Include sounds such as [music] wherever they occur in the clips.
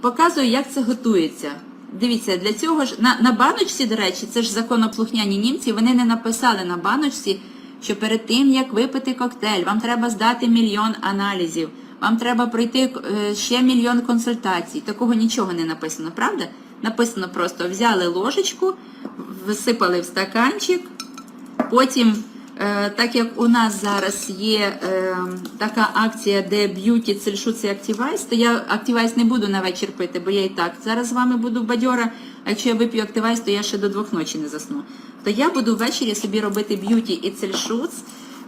показую, як це готується. Дивіться, для цього ж на, на баночці, до речі, це ж законоплухняні німці, вони не написали на баночці, що перед тим, як випити коктейль, вам треба здати мільйон аналізів, вам треба пройти е, ще мільйон консультацій. Такого нічого не написано, правда? Написано просто взяли ложечку, висипали в стаканчик, потім. Е, Так як у нас зараз є е, така акція, де б'юті цельшуц і Activize, то я Activize не буду на вечір пити, бо я і так зараз з вами буду бадьора, а якщо я вип'ю Activize, то я ще до двох ночі не засну. То я буду ввечері собі робити б'юті і цельшуц.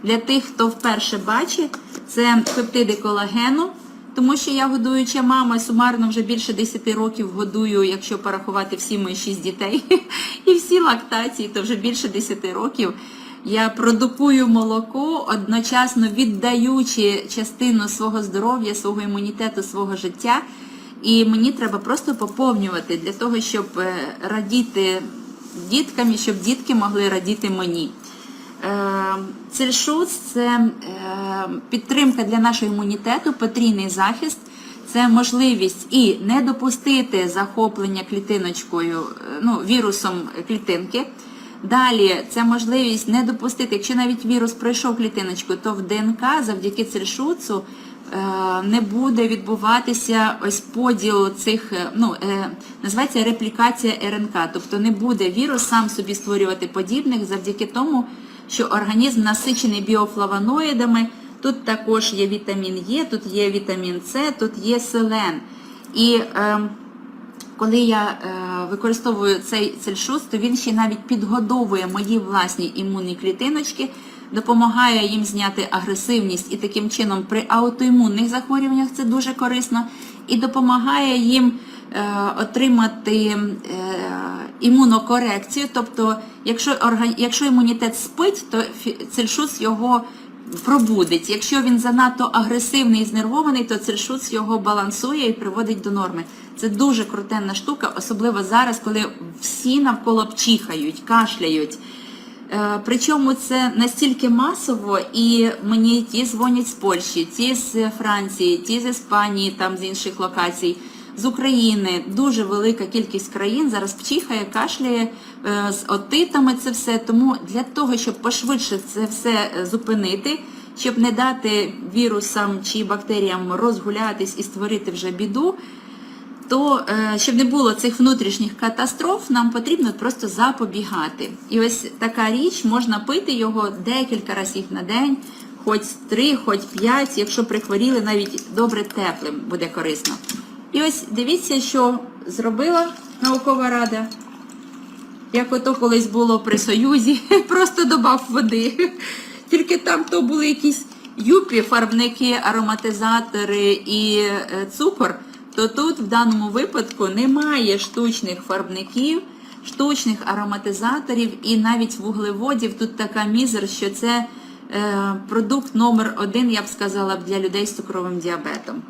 Для тих, хто вперше бачить, це пептиди колагену, тому що я годуюча мама, сумарно вже більше 10 років годую, якщо порахувати всі мої 6 дітей [laughs] і всі лактації, то вже більше 10 років. Я продукую молоко, одночасно віддаючи частину свого здоров'я, свого імунітету, свого життя. І мені треба просто поповнювати для того, щоб е, радіти діткам і щоб дітки могли радіти мені. Е, Цельшуц це е, підтримка для нашого імунітету, потрійний захист, це можливість і не допустити захоплення клітиночкою, ну, вірусом клітинки. Далі це можливість не допустити, якщо навіть вірус пройшов клітиночку, то в ДНК завдяки цельшуцу е, не буде відбуватися ось поділ цих, е, ну, е, називається реплікація РНК, тобто не буде вірус сам собі створювати подібних завдяки тому, що організм насичений біофлавоноїдами. Тут також є вітамін Е, тут є вітамін С, тут є селен. І е, коли я е, використовую цей цельшуц, то він ще навіть підгодовує мої власні імунні клітиночки, допомагає їм зняти агресивність і таким чином при аутоімунних захворюваннях це дуже корисно, і допомагає їм е, отримати е, імунокорекцію. Тобто, якщо, якщо імунітет спить, то цельшуц його пробудить. Якщо він занадто агресивний і знервований, то цельшуц його балансує і приводить до норми. Це дуже крутенна штука, особливо зараз, коли всі навколо чихають, кашляють. Е, Причому це настільки масово, і мені ті дзвонять з Польщі, ті з Франції, ті з Іспанії, там з інших локацій, з України. Дуже велика кількість країн зараз чихає, кашляє е, з отитами це все. Тому для того, щоб пошвидше це все е, зупинити, щоб не дати вірусам чи бактеріям розгулятись і створити вже біду, то е, щоб не було цих внутрішніх катастроф, нам потрібно просто запобігати. І ось така річ, можна пити його декілька разів на день, хоч три, хоч п'ять, якщо прихворіли, навіть добре теплим буде корисно. І ось дивіться, що зробила наукова рада. Як ото колись було при Союзі, [laughs] просто добав води. Тільки там то були якісь юпі, фарбники, ароматизатори і е, цукор, то тут в даному випадку немає штучних фарбників, штучних ароматизаторів і навіть вуглеводів. Тут така мізер, що це е, продукт номер один, я б сказала, для людей з цукровим діабетом.